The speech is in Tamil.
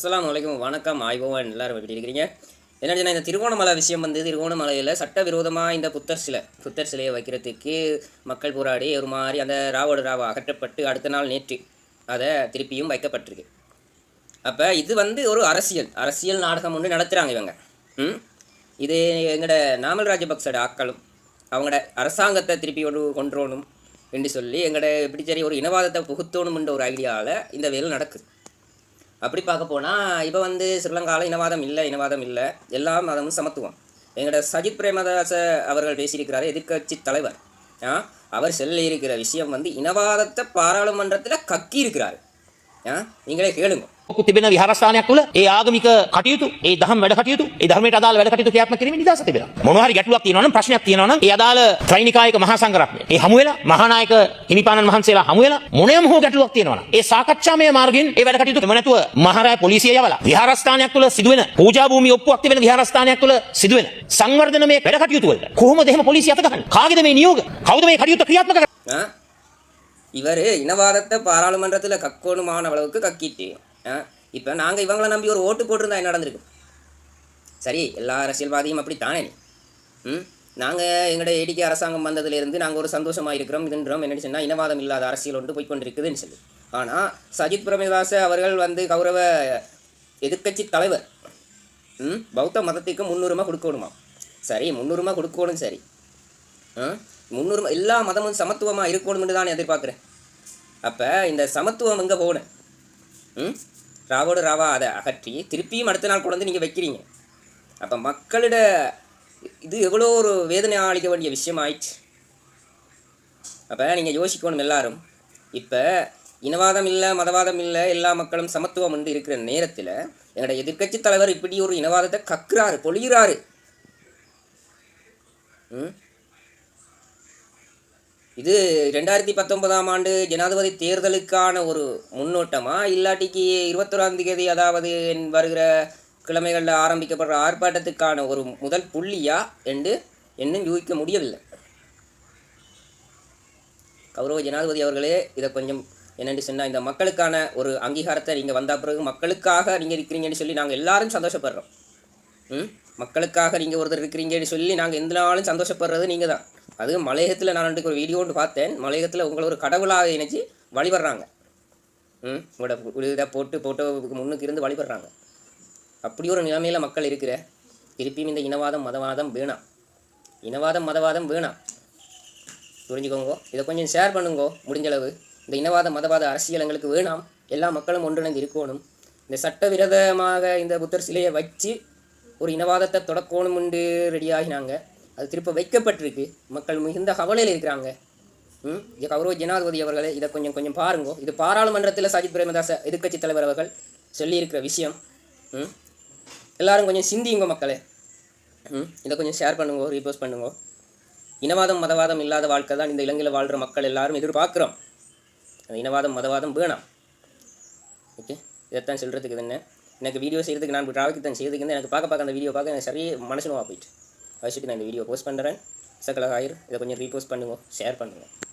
அஸ்லாம் வலைக்கும் வணக்கம். ஆய்வோம் எல்லாரும் எப்படி இருக்கிறீங்க? என்ன இந்த திருவோணமலை விஷயம் வந்து திருவோணமலையில் சட்டவிரோதமாக இந்த புத்தர் சிலை புத்தர் சிலையை வைக்கிறதுக்கு மக்கள் போராடி ஒரு மாதிரி அந்த ராவோட ராவா அகற்றப்பட்டு அடுத்த நாள் நேற்று அதை திருப்பியும் வைக்கப்பட்டிருக்கு. அப்போ இது வந்து ஒரு அரசியல் அரசியல் நாடகம் ஒன்று நடத்துகிறாங்க இவங்க. ம்? இது எங்களோட நாமல் ராஜபக்சோட ஆக்களும் அவங்களோட அரசாங்கத்தை திருப்பி கொண்டு கொன்றோணும் என்று சொல்லி எங்களோட எப்படி சரி ஒரு இனவாதத்தை புகுத்தோணும்ன்ற ஒரு ஐடியாவில் இந்த வேலை நடக்குது. அப்படி பார்க்க போனால் இப்போ வந்து ஸ்ரீலங்காவில் இனவாதம் இல்லை இனவாதம் இல்லை. எல்லா மதமும் சமத்துவம். எங்களோட சஜித் பிரேமதாச அவர்கள் பேசியிருக்கிறார் எதிர்க்கட்சி தலைவர். ஆ அவர் சொல்லியிருக்கிற விஷயம் வந்து இனவாதத்தை பாராளுமன்றத்தில் கக்கி இருக்கிறார் ஆ நீங்களே கேளுங்க. තිබෙන විහාරස්ථානයක් තුළ ඒ ආගමික කටයුතු ඒ දහම් වැඩ කටයුතු ඒ ධර්මයට අදාළ වැඩ කටයුතු ක්‍රියාත්මක කිරීමේ නිදහස තිබෙනවා. මොනවා හරි ගැටලුවක් තියෙනවා නම් ප්‍රශ්නයක් තියෙනවා නම් ඒ අදාළ ත්‍රිනිකායක මහා සංඝරත්නය ඒ හමු වෙලා මහානායක හිමිපාණන් වහන්සේලා හමු වෙලා මොනෑම හෝ ගැටලුවක් තියෙනවා නම් ඒ සාකච්ඡාමය මාර්ගයෙන් ඒ වැඩ කටයුතු එම නැතුව මහරෑ පොලිසිය යවලා විහාරස්ථානයක් තුළ සිදුවෙන පූජා භූමිය ඔප්පුවක් තිබෙන විහාරස්ථානයක් තුළ සිදුවෙන සංවර්ධනමය වැඩ කටයුතු වලට කොහොමද එහෙම පොලිසිය අත ගහන්නේ? කාගේද මේ නියෝග? කවුද මේ කටයුත්ත ක්‍රියාත්මක කරන්නේ? இவர் இனவாதத்தை பாராளுமன்றத்தில் கக்கோணுமான அளவுக்கு கக்கிட்டு ஆ இப்போ நாங்கள் இவங்களை நம்பி ஒரு ஓட்டு போட்டிருந்தா என்ன நடந்திருக்கும்? சரி எல்லா அரசியல்வாதியும் அப்படி தானே ம்? நாங்கள் எங்களோட ஏடிகே அரசாங்கம் வந்ததுலேருந்து நாங்கள் ஒரு சந்தோஷமாக இருக்கிறோம் இதுன்றோம் என்ன சொன்னால் இனவாதம் இல்லாத அரசியல் ஒன்று போய்க்கொண்டிருக்குதுன்னு சொல்லி. ஆனால் சஜித் பிரேமதாச அவர்கள் வந்து கௌரவ எதிர்க்கட்சி தலைவர். ம்? பௌத்த மதத்துக்கு முன்னுரிமை கொடுக்கணுமா? சரி முன்னுரிமை கொடுக்கணும் சரி. முன்னுரிமை எல்லா மதமும் சமத்துவமாக இருக்கணும்னு தான் எதிர்பார்க்குறேன். அப்போ இந்த சமத்துவம் எங்கே போகணும்? ம்? ராவோடு ராவா அதை அகற்றி திருப்பியும் அடுத்த நாள் கொண்டு வந்து நீங்கள் வைக்கிறீங்க. அப்போ மக்களிட இது எவ்வளோ ஒரு வேதனை அளிக்க வேண்டிய விஷயம் ஆயிடுச்சு அப்போ நீங்கள் யோசிக்கணும் எல்லாரும். இப்போ இனவாதம் இல்லை மதவாதம் இல்லை எல்லா மக்களும் சமத்துவம் வந்து இருக்கிற நேரத்தில் என்னோடய எதிர்க்கட்சி தலைவர் இப்படி ஒரு இனவாதத்தை கக்குறாரு பொழிகிறாரு ம்? இது ரெண்டாயிரத்தி பத்தொன்பதாம் ஆண்டு ஜனாதிபதி தேர்தலுக்கான ஒரு முன்னோட்டமா? இல்லாட்டிக்கு இருபத்தொராம் தேதி அதாவது என் வருகிற கிழமைகளில் ஆரம்பிக்கப்படுற ஆர்ப்பாட்டத்துக்கான ஒரு முதல் புள்ளியா என்று இன்னும் யூகிக்க முடியவில்லை. கௌரவ ஜனாதிபதி அவர்களே இதை கொஞ்சம் என்னென்னு சொன்னால் இந்த மக்களுக்கான ஒரு அங்கீகாரத்தை நீங்கள் வந்த பிறகு மக்களுக்காக நீங்கள் இருக்கிறீங்கன்னு சொல்லி நாங்கள் எல்லாரும் சந்தோஷப்படுறோம். ம்? மக்களுக்காக நீங்கள் ஒருத்தர் இருக்கிறீங்கன்னு சொல்லி நாங்கள் எந்த நாளும் சந்தோஷப்படுறது நீங்கள் தான் அது மலையகத்தில் நான் அன்றைக்கு ஒரு வீடியோ ஒன்று பார்த்தேன். மலையகத்தில் உங்களை ஒரு கடவுளாக இணைச்சி வழிபடுறாங்க. ம் உங்களோட இதை போட்டு போட்டோவுக்கு முன்னுக்கு இருந்து வழிபடுறாங்க. அப்படி ஒரு நிலைமையில் மக்கள் இருக்கிற திருப்பியும் இந்த இனவாதம் மதவாதம் வேணாம். இனவாதம் மதவாதம் வேணாம். புரிஞ்சுக்கோங்க? இதை கொஞ்சம் ஷேர் பண்ணுங்கோ? முடிஞ்சளவு இந்த இனவாத மதவாத அரசியல் எங்களுக்கு வேணாம். எல்லா மக்களும் ஒன்றிணைந்து இருக்கணும். இந்த சட்டவிரதமாக இந்த புத்தர் சிலையை வச்சு ஒரு இனவாதத்தை தொடக்கணும் உண்டு ரெடியாகினாங்க அது திருப்ப வைக்கப்பட்டிருக்கு. மக்கள் மிகுந்த கவலையில் இருக்கிறாங்க. ம்? கௌரவ ஜனாதிபதி அவர்களே இதை கொஞ்சம் கொஞ்சம் பாருங்கோ. இது பாராளுமன்றத்தில் சஜித் பிரேமதாச எதிர்க்கட்சி தலைவர் அவர்கள் சொல்லியிருக்கிற விஷயம். ம்? எல்லாரும் கொஞ்சம் சிந்தியுங்க மக்களே. ம்? இதை கொஞ்சம் ஷேர் பண்ணுங்க ரீபோஸ்ட் பண்ணுங்க. இனவாதம் மதவாதம் இல்லாத வாழ்க்கை தான் இந்த இலங்கையில் வாழ்கிற மக்கள் எல்லாரும் எதிர்பார்க்குறோம். இனவாதம் மதவாதம் வேணாம் ஓகே? இதைத்தான் சொல்கிறதுக்கு என்ன? எனக்கு வீடியோ செய்கிறதுக்கு நான் டிராவலுக்கு தான் செய்யறதுக்கு எனக்கு பார்க்க பார்க்க அந்த வீடியோ பார்க்க எனக்கு சரியே மனசு போயிட்டு. வச்சுட்டு நான் இந்த வீடியோ போஸ்ட் பண்ணுறேன் சக்கலாக ஆயிரும் இதை கொஞ்சம் ரீபோஸ்ட் பண்ணுவோம் ஷேர் பண்ணுவோம்